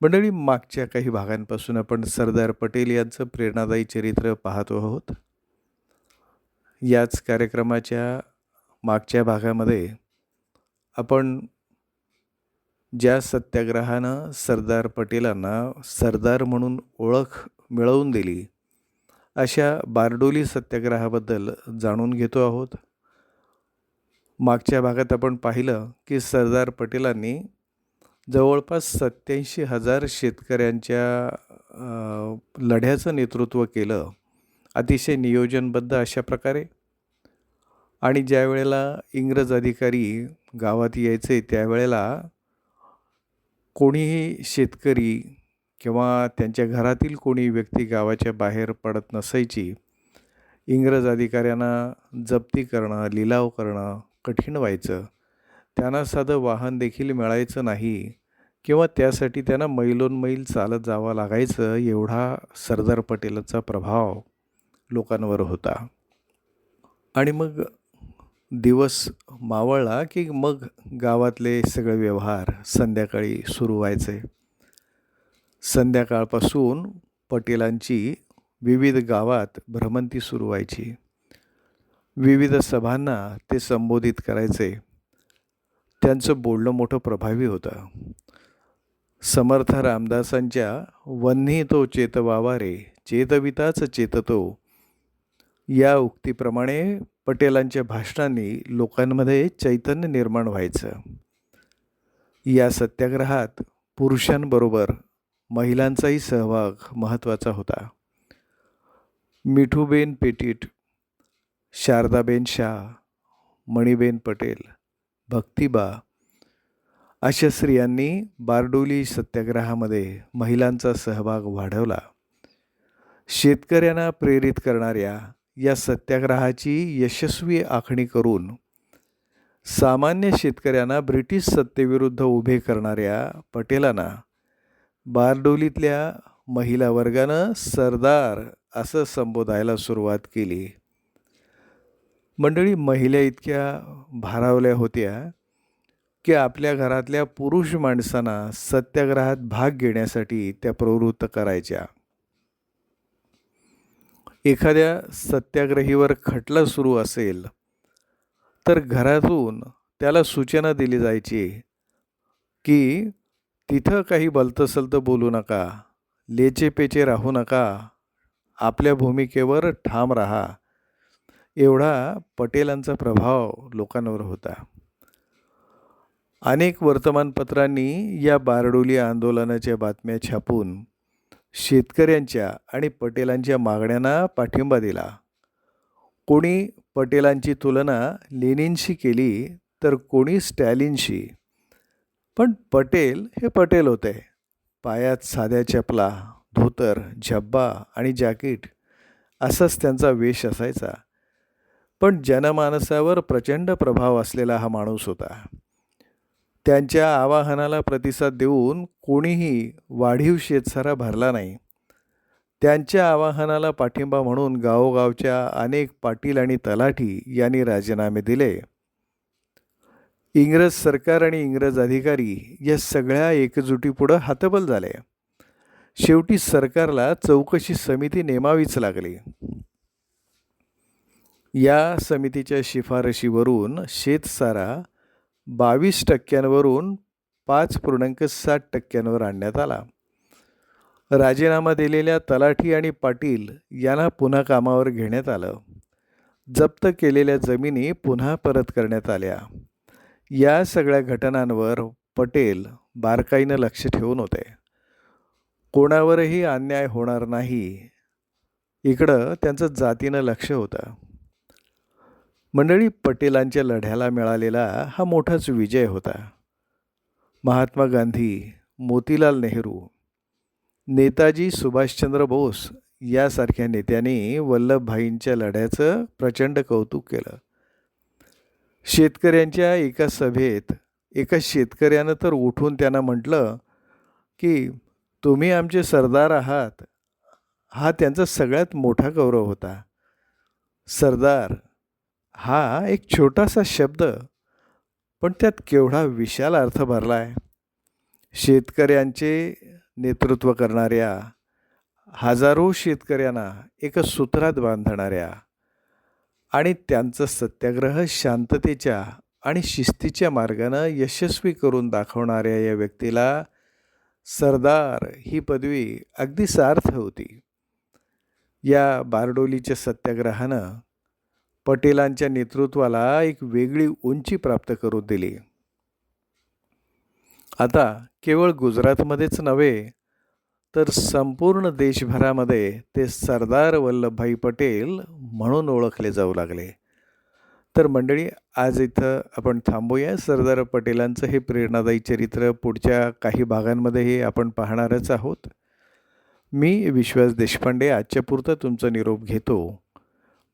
मंडळी मागच्या काही भागांपासून आपण सरदार पटेल यांचं प्रेरणादायी चरित्र पाहतो आहोत. याच कार्यक्रमाच्या मागच्या भागामध्ये आपण ज्या सत्याग्रहानं सरदार पटेलांना सरदार म्हणून ओळख मिळवून दिली अशा बारडोली सत्याग्रहाबद्दल जाणून घेतो आहोत. मागच्या भागात आपण पाहिलं की सरदार पटेलांनी जवळपास सत्याऐंशी हजार शेतकऱ्यांच्या लढ्याचं नेतृत्व केलं. अतिशय नियोजनबद्ध अशा प्रकारे. आणि ज्या वेळेला इंग्रज अधिकारी गावात यायचे त्यावेळेला कोणीही शेतकरी किंवा त्यांच्या घरातील कोणी व्यक्ती गावाच्या बाहेर पडत नसायची. इंग्रज अधिकाऱ्यांना जप्ती करणं लिलाव करणं कठीण व्हायचं. त्यांना साधं वाहन देखील मिळायचं नाही किंवा त्यासाठी त्यांना मैलोन मैल चालत जावं लागायचं एवढा सरदार पटेलाचा प्रभाव लोकांवर होता. आणि मग दिवस मावळला की मग गावातले सगळे व्यवहार संध्याकाळी सुरू व्हायचे. संध्याकाळपासून पटेलांची विविध गावात भ्रमंती सुरू व्हायची. विविध सभांना ते संबोधित करायचे. त्यांचं बोलणं मोठं प्रभावी होतं. समर्थ रामदासांच्या वन्ही तो चेतवावा रे चेतविताच चेततो या उक्तीप्रमाणे पटेलांच्या भाषणांनी लोकांमध्ये चैतन्य निर्माण व्हायचं. या सत्याग्रहात पुरुषांबरोबर महिलांचाही सहभाग महत्त्वाचा होता. मिठूबेन पेटीट शारदाबेन शाह मणिबेन पटेल भक्तिबा अशा स्त्रियांनी बारडोली सत्याग्रहामध्ये महिलांचा सहभाग वाढवला. शेतकऱ्यांना प्रेरित करणाऱ्या या सत्याग्रहाची यशस्वी आखणी करून सामान्य शेतकऱ्यांना ब्रिटिश सत्तेविरुद्ध उभे करणाऱ्या पटेलांना बारडोलीतल्या महिला वर्गानं सरदार असं संबोधायला सुरुवात केली. मंडळी महिला इतक्या भारावल्या होत्या की आपल्या घरातल्या पुरुष माणसांना सत्याग्रहात भाग घेण्यासाठी त्या प्रवृत्त करायच्या. एखाद्या सत्याग्रहीवर खटला सुरू असेल तर घरातून त्याला सूचना दिली जायची की तिथं काही बलतसलतं बोलू नका लेचेपेचे राहू नका आपल्या भूमिकेवर ठाम राहा एवढा पटेलांचा प्रभाव लोकांवर होता. अनेक वर्तमानपत्रांनी या बारडोली आंदोलनाच्या बातम्या छापून शेतकऱ्यांच्या आणि पटेलांच्या मागण्यांना पाठिंबा दिला. कोणी पटेलांची तुलना लेनिनशी केली तर कोणी स्टॅलिनशी. पण पटेल हे पटेल होते. पायात साध्या चपला धोतर झब्बा आणि जॅकेट असाच त्यांचा वेश असायचा. पण जनमानसावर प्रचंड प्रभाव असलेला हा माणूस होता. त्यांच्या आवाहनाला प्रतिसाद देऊन कोणीही वाढीव शेतसारा भरला नाही. त्यांच्या आवाहनाला पाठिंबा म्हणून गावोगावच्या अनेक पाटील आणि तलाठी यांनी राजीनामे दिले. इंग्रज सरकार आणि इंग्रज अधिकारी या सगळ्या एकजुटीपुढं हातबल झाले. शेवटी सरकारला चौकशी समिती नेमावीच लागली. या समितीच्या शिफारशीवरून शेतसारा बावीस टक्क्यांवरून पाच पूर्णांक सात टक्क्यांवर आणण्यात आला. राजीनामा दिलेल्या तलाठी आणि पाटील यांना पुन्हा कामावर घेण्यात आलं. जप्त केलेल्या जमिनी पुन्हा परत करण्यात आल्या. या सगळ्या घटनांवर पटेल बारकाईनं लक्ष ठेवून होते. कोणावरही अन्याय होणार नाही. इकडं त्यांचं जातीनं लक्ष होतं. मंडळी पटेलांच्या लढ्याला मिळालेला हा मोठाच विजय होता. महात्मा गांधी मोतीलाल नेहरू नेताजी सुभाषचंद्र बोस यासारख्या नेत्यांनी वल्लभभाईंच्या लढ्याचं प्रचंड कौतुक केलं. शेतकऱ्यांच्या एका सभेत एका शेतकऱ्यानं तर उठून त्यांना म्हटलं की तुम्ही आमचे सरदार आहात. हा त्यांचा सगळ्यात मोठा गौरव होता. सरदार हा एक छोटासा शब्द पण त्यात केवढा विशाल अर्थ भरला आहे शेतकऱ्यांचे नेतृत्व करणाऱ्या हजारो शेतकऱ्यांना एका सूत्रात बांधणाऱ्या आणि त्यांचं सत्याग्रह शांततेच्या आणि शिस्तीच्या मार्गानं यशस्वी करून दाखवणाऱ्या या व्यक्तीला सरदार ही पदवी अगदी सार्थ होती. या बारडोलीच्या सत्याग्रहानं पटेलांच्या नेतृत्वाला एक वेगळी उंची प्राप्त करून दिली. आता केवळ गुजरातमध्येच नव्हे तर संपूर्ण देशभरामध्ये ते सरदार वल्लभभाई पटेल म्हणून ओळखले जाऊ लागले. तर मंडळी आज इथं आपण थांबूया. सरदार पटेलांचं हे प्रेरणादायी चरित्र पुढच्या काही भागांमध्येही आपण पाहणारच आहोत. मी विश्वास देशपांडे आजच्या पुरतं तुमचा निरोप घेतो.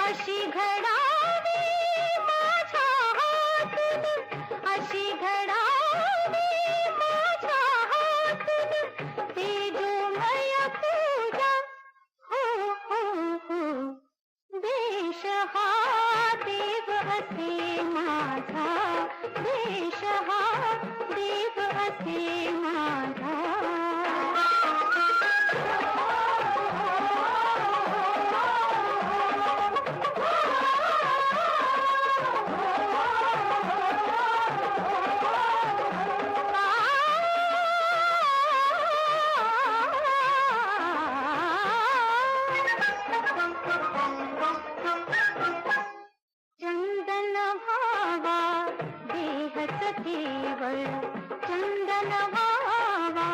अशी घडावी अशी घडावी माझ्या हातून. तेजोमय पूजा देव असे माझा. देश हा देव असे नवावा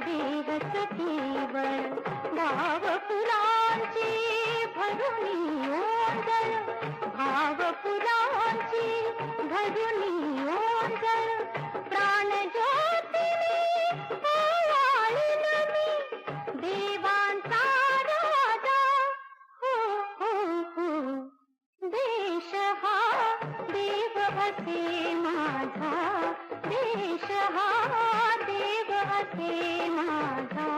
देवसतीवर केवळ भाव फुलांची भरुणी ओंजळ भाव फुलांची भरुणी ओंजळ प्राण ज्योतिनी मी देवांचा राजा हो हो हो देश हा देव असे माझा देश हा देव असे माझा.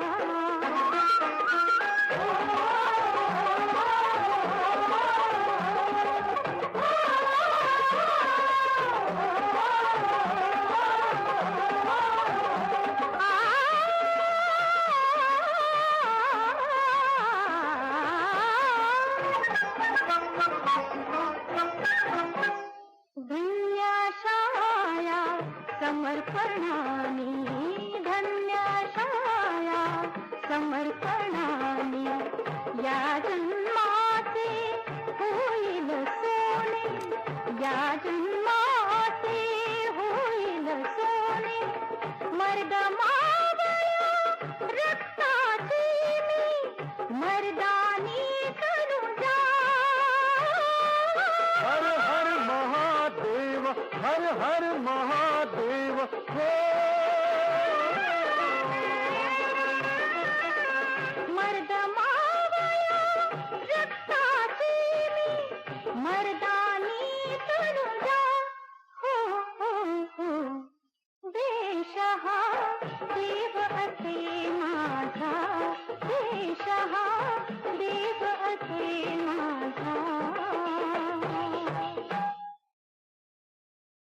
देव असे माझा देश हा